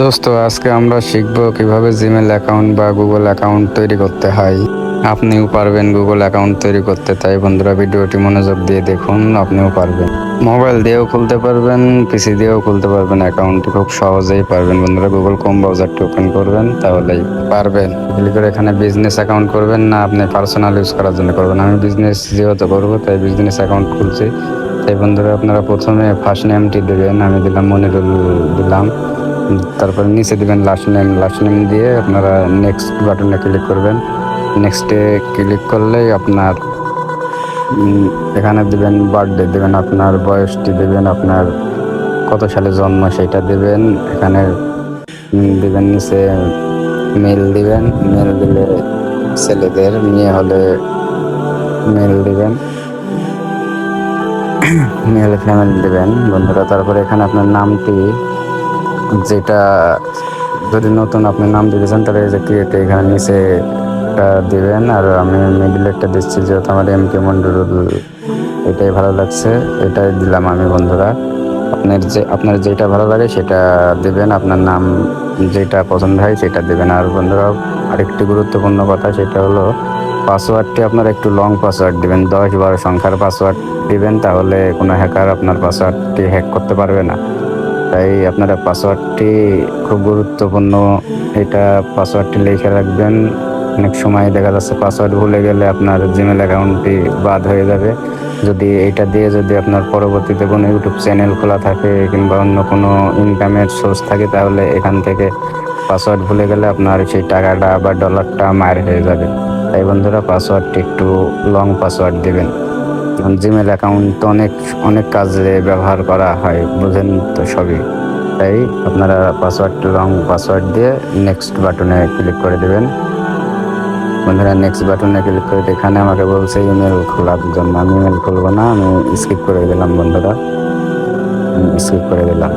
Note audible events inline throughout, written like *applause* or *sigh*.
দোস্ত, আজকে আমরা শিখব কীভাবে জিমেল অ্যাকাউন্ট বা গুগল অ্যাকাউন্ট তৈরি করতে হয়। আপনিও পারবেন গুগল অ্যাকাউন্ট তৈরি করতে। তাই বন্ধুরা, ভিডিওটি মনোযোগ দিয়ে দেখুন, আপনিও পারবেন। মোবাইল দিয়েও খুলতে পারবেন পিসি দিয়েও খুলতে পারবেন অ্যাকাউন্টটি খুব সহজেই পারবেন। বন্ধুরা গুগল কম ব্রাউজারটি ওপেন করবেন, তাহলেই পারবেন। করে এখানে বিজনেস অ্যাকাউন্ট করবেন। না, আপনি পার্সোনাল ইউজ করার জন্য করবেন। আমি বিজনেস যেহেতু করব, তাই বিজনেস অ্যাকাউন্ট খুলছি। তাই বন্ধুরা, আপনারা প্রথমে ফার্স্ট নেমটি দেবেন, আমি দিলাম মনিরুল দিলাম। তারপরে নিচে দিবেন লাস্ট নেম লাস্ট নেম দিয়ে আপনারা নেক্সট বাটনে ক্লিক করবেন। নেক্সটে ক্লিক করলেই আপনার এখানে দেবেন বার্থডে দেবেন আপনার বয়সটি, দেবেন আপনার কত সালে জন্ম সেটা দেবেন। এখানে দেবেন নিচে মেল দিবেন। মেল দিলে ছেলেদের, মেয়ে হলে *coughs* মেল দিবেন। মেল ফ্যামিলি দেবেন বন্ধুরা। তারপরে এখানে আপনার নামটি যেটা যদি নতুন আপনি নাম দিতে চান, তাহলে যে ক্রিয়েট এখানে নিচে একটা দিবেন, আর আমি মিডিল একটা দিচ্ছি যেহেতু আমার এম কে মন্ডুরুল, এটাই ভালো লাগছে, এটাই দিলাম আমি বন্ধুরা। আপনার যে, আপনার যেটা ভালো লাগে সেটা দেবেন, আপনার নাম যেটা পছন্দ হয় সেটা দেবেন। আর বন্ধুরা, আরেকটি গুরুত্বপূর্ণ কথা সেটা হলো, পাসওয়ার্ডটি আপনার একটু লং পাসওয়ার্ড দিবেন, দশ বারো সংখ্যার পাসওয়ার্ড দেবেন, তাহলে কোনো হ্যাকার আপনার পাসওয়ার্ডটি হ্যাক করতে পারবে না। তাই আপনারা পাসওয়ার্ডটি খুব গুরুত্বপূর্ণ। এটা পাসওয়ার্ডটি লিখে রাখবেন। অনেক সময় দেখা যাচ্ছে পাসওয়ার্ড ভুলে গেলে আপনার জিমেল অ্যাকাউন্টটি বাদ হয়ে যাবে। যদি এটা দিয়ে যদি আপনার পরবর্তীতে কোনো ইউটিউব চ্যানেল খোলা থাকে কিংবা অন্য কোনো ইনকামের সোর্স থাকে, তাহলে এখান থেকে পাসওয়ার্ড ভুলে গেলে আপনার সেই টাকাটা বা ডলারটা মার হয়ে যাবে। তাই বন্ধুরা পাসওয়ার্ডটি একটু লং পাসওয়ার্ড দিবেন। জিমেল অ্যাকাউন্ট তো অনেক অনেক কাজে ব্যবহার করা হয়, বুঝেন তো সবই। তাই আপনারা পাসওয়ার্ড লং পাসওয়ার্ড দিয়ে নেক্সট বাটনে ক্লিক করে দেবেন। বন্ধুরা নেক্সট বাটনে ক্লিক করে এখানে আমাকে বলছে ইমেল খোলার জন্য। আমি ইমেল খুলবো না, আমি স্কিপ করে দিলাম বন্ধুরা। স্কিপ করে দিলাম।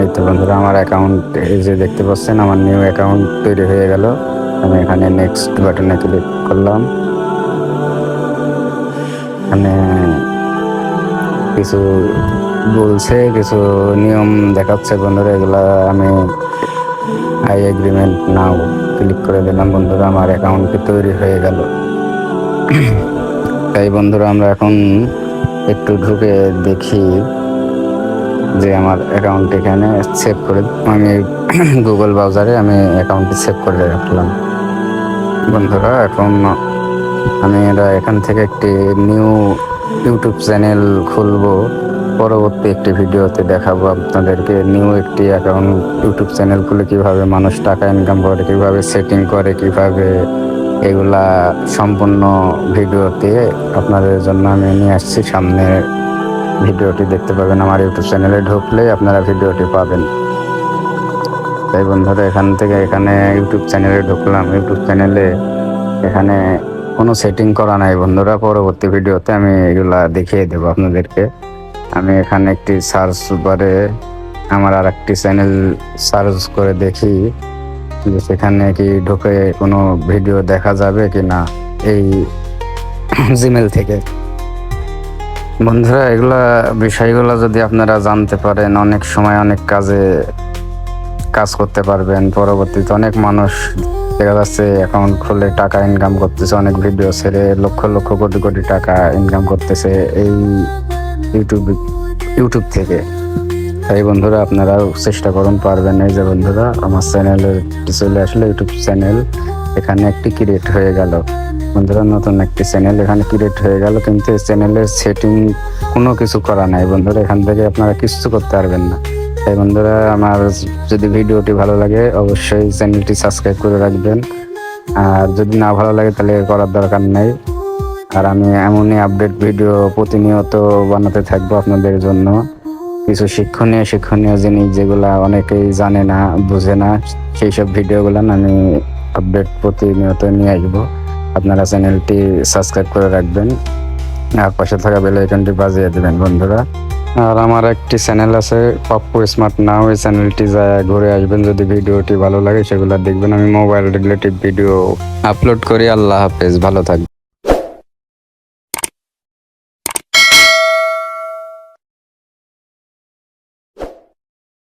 এই তো বন্ধুরা, আমার অ্যাকাউন্ট এই যে দেখতে পাচ্ছেন, আমার নিউ অ্যাকাউন্ট তৈরি হয়ে গেল। আমি এখানে নেক্সট বাটনে ক্লিক করলাম। এখানে কিছু বলছে, কিছু নিয়ম দেখাচ্ছে বন্ধুরা, এগুলা আমি আই এগ্রিমেন্ট নাও। ক্লিক করে দিলাম বন্ধুরা, আমার অ্যাকাউন্টটি তৈরি হয়ে গেল। তাই বন্ধুরা, আমরা এখন একটু ঢুকে দেখি যে আমার অ্যাকাউন্ট এখানে সেভ করে, আমি *coughs* গুগল ব্রাউজারে আমি অ্যাকাউন্টটি সেভ করে রাখলাম। বন্ধুরা, এখন আমি এটা এখান থেকে একটি নিউ ইউটিউব চ্যানেল খুলব। পরবর্তী একটি ভিডিওতে দেখাবো আপনাদেরকে নিউ একটি অ্যাকাউন্ট ইউটিউব চ্যানেল খুলে কীভাবে মানুষ টাকা ইনকাম করে, কীভাবে সেটিং করে, কীভাবে এগুলা সম্পূর্ণ ভিডিওতে আপনাদের জন্য আমি নিয়ে আসছি। সামনে ভিডিওটি দেখতে পাবেন, আমার ইউটিউব চ্যানেলে ঢুকলে আপনারা ভিডিওটি পাবেন। তাই বন্ধুরা, এখান থেকে এখানে ইউটিউব চ্যানেলে ঢুকলাম। ইউটিউব চ্যানেলে এখানে কোনো সেটিং করা নাই বন্ধুরা। পরবর্তী ভিডিওতে আমি এগুলা দেখিয়ে দেবো আপনাদেরকে। আমি এখানে একটি সার্চ বারে আমার আর একটি চ্যানেল সার্চ করে দেখি যে সেখানে কি ঢুকে কোনো ভিডিও দেখা যাবে কি না এই জিমেল থেকে। বন্ধুরা, এগুলা বিষয়গুলো যদি আপনারা জানতে পারেন, অনেক সময় অনেক কাজে কাজ করতে পারবেন। পরবর্তীতে অনেক মানুষ দেখা যাচ্ছে অ্যাকাউন্ট খুলে টাকা ইনকাম করতেছে, অনেক ভিডিও ছেড়ে লক্ষ লক্ষ কোটি কোটি টাকা ইনকাম করতেছে এই ইউটিউব ইউটিউব থেকে। তাই বন্ধুরা, আপনারাও চেষ্টা করুন, পারবেন এই যে বন্ধুরা, আমার চ্যানেলের চলে আসলে ইউটিউব চ্যানেল এখানে একটি ক্রিয়েট হয়ে গেল। বন্ধুরা, নতুন একটি চ্যানেল এখানে ক্রিয়েট হয়ে গেল, কিন্তু এই চ্যানেলের সেটিং কোনো কিছু করা নাই। বন্ধুরা, এখান থেকে আপনারা কিছু করতে পারবেন না। তাই বন্ধুরা, আমার যদি ভিডিওটি ভালো লাগে, অবশ্যই চ্যানেলটি সাবস্ক্রাইব করে রাখবেন। আর যদি না ভালো লাগে, তাহলে করার দরকার নেই। আর আমি এমনই আপডেট ভিডিও প্রতিনিয়ত বানাতে থাকব আপনাদের জন্য। কিছু শিক্ষণীয় শিক্ষণীয় জিনিস যেগুলা অনেকেই জানে না, বুঝে না, সেই সব ভিডিওগুলো আমি আপডেট প্রতিনিয়ত নিয়ে আসব। আপনারা চ্যানেলটি সাবস্ক্রাইব করে রাখবেন। আর পাশে থাকা বেল আইকনটি বাজিয়ে দেবেন, বন্ধুরা। আর আমার একটি চ্যানেল আছে, পাপ্পু স্মার্ট নাও। এই চ্যানেলটি যায়, ঘুরে আসবেন যদি ভিডিওটি ভালো লাগে, সেগুলো দেখবেন। আমি মোবাইল রিলেটিভ ভিডিও আপলোড করি। আল্লাহ হাফেজ, ভালো থাকবেন।